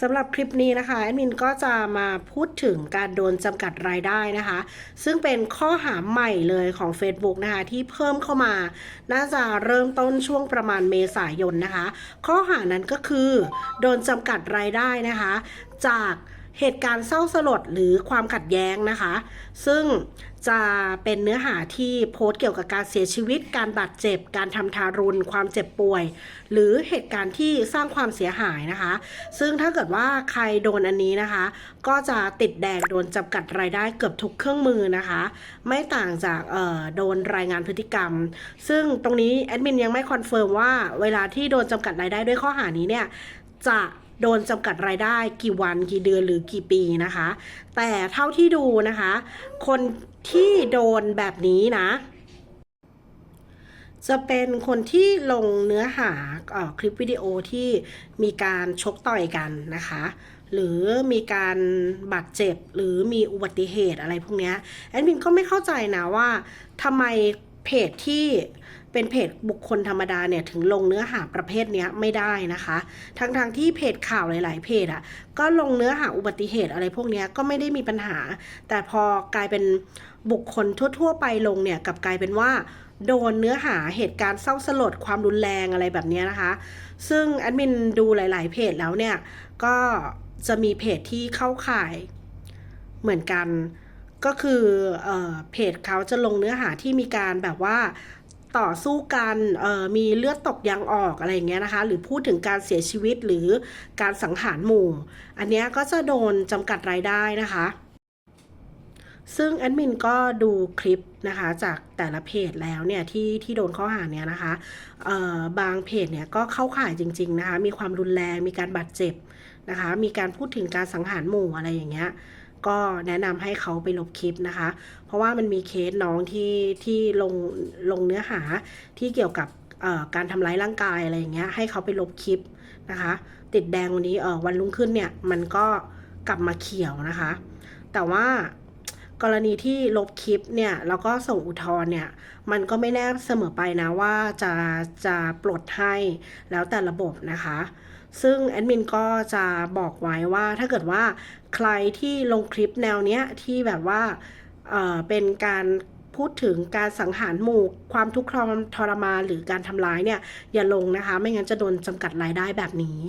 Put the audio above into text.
สำหรับคลิปนี้นะคะแอดมินก็จะมาพูดถึงการโดนจำกัดรายได้นะคะ ซึ่งเป็นข้อหาใหม่เลยของ Facebook นะคะที่เพิ่มเข้ามา น่าจะเริ่มต้นช่วงประมาณเมษายนนะคะ ข้อหานั้นก็คือ โดนจำกัดรายได้นะคะ จาก เหตุการณ์เศร้าสลดหรือความขัดแย้งนะคะ ซึ่งจะเป็นเนื้อหาที่โพสต์เกี่ยวกับการเสียชีวิต การบาดเจ็บ การทำทารุณ ความเจ็บป่วย หรือเหตุการณ์ที่สร้างความเสียหายนะคะ ซึ่งถ้าเกิดว่าใครโดนอันนี้นะคะ ก็จะติดแดงโดนจำกัดรายได้เกือบทุกเครื่องมือนะคะ ไม่ต่างจากเอ่อโดนรายงานพฤติกรรม ซึ่งตรงนี้แอดมินยังไม่คอนเฟิร์มว่าเวลาที่โดนจำกัดรายได้ด้วยข้อหานี้เนี่ยจะ โดนจำกัดรายได้กี่วันกี่เดือนหรือกี่ปีนะคะ แต่เท่าที่ดูนะคะ คนที่โดนแบบนี้นะ จะเป็นคนที่ลงเนื้อหาออคลิปวิดีโอที่มีการชกต่อยกันนะคะ หรือมีการบาดเจ็บหรือมีอุบัติเหตุอะไรพวกนี้แอดมินก็ไม่เข้าใจนะว่าทำไมเพจที่ เป็นเพจบุคคลธรรมดาเนี่ยถึงลงเนื้อหาประเภทนี้ไม่ได้นะคะ ทั้งทางๆที่เพจข่าวหลาย ๆ เพจอะก็ลงเนื้อหาอุบัติเหตุอะไรพวกนี้ก็ไม่ได้มีปัญหา แต่พอกลายเป็นบุคคลทั่ว ๆ ไปลงเนี่ยกับกลายเป็นว่าโดนเนื้อหาเหตุการณ์เศร้าสลดความรุนแรงอะไรแบบนี้นะคะ ซึ่งแอดมินดูหลาย ๆ เพจแล้วเนี่ย ก็จะมีเพจที่เข้าข่ายเหมือนกัน ก็คือเออเพจเขาจะลงเนื้อหาที่มีการแบบว่า ต่อสู้กันมีเลือดตกยางออกอะไรอย่างเงี้ยนะคะ หรือพูดถึงการเสียชีวิตหรือการสังหารหมู่ อันเนี้ยก็จะโดนจำกัดรายได้นะคะ ซึ่งแอดมินก็ดูคลิปนะคะจากแต่ละเพจแล้วเนี่ยที่ที่โดนข้อหาเนี้ยนะคะบางเพจเนี่ยก็เข้าข่ายจริง ๆนะคะ มีความรุนแรงมีการบาดเจ็บนะคะ มีการพูดถึงการสังหารหมู่อะไรอย่างเงี้ย ก็แนะนำให้เขาไปลบคลิปนะคะ เพราะว่ามันมีเคสน้องที่ที่ลงลงเนื้อหาที่เกี่ยวกับการทำร้ายร่างกายอะไรอย่างเงี้ยให้เขาไปลบคลิปนะคะ ติดแดงวันนี้วันรุ่งขึ้นเนี่ยมันก็กลับมาเขียวนะคะ แต่ว่ากรณีที่ลบคลิปเนี่ยแล้วก็ส่งอุทธรณ์เนี่ยมันก็ไม่แน่เสมอไปนะว่าจะจะปลดให้แล้วแต่ระบบนะคะ ซึ่งแอดมินก็จะบอกไว้ว่าถ้าเกิดว่าใครที่ลงคลิปแนวเนี้ยที่แบบว่าเออเป็นการพูดถึงการสังหารหมู่ความทุกข์ทรมานหรือการทำร้ายเนี่ยอย่าลงนะคะ ไม่งั้นจะโดนจำกัดรายได้แบบนี้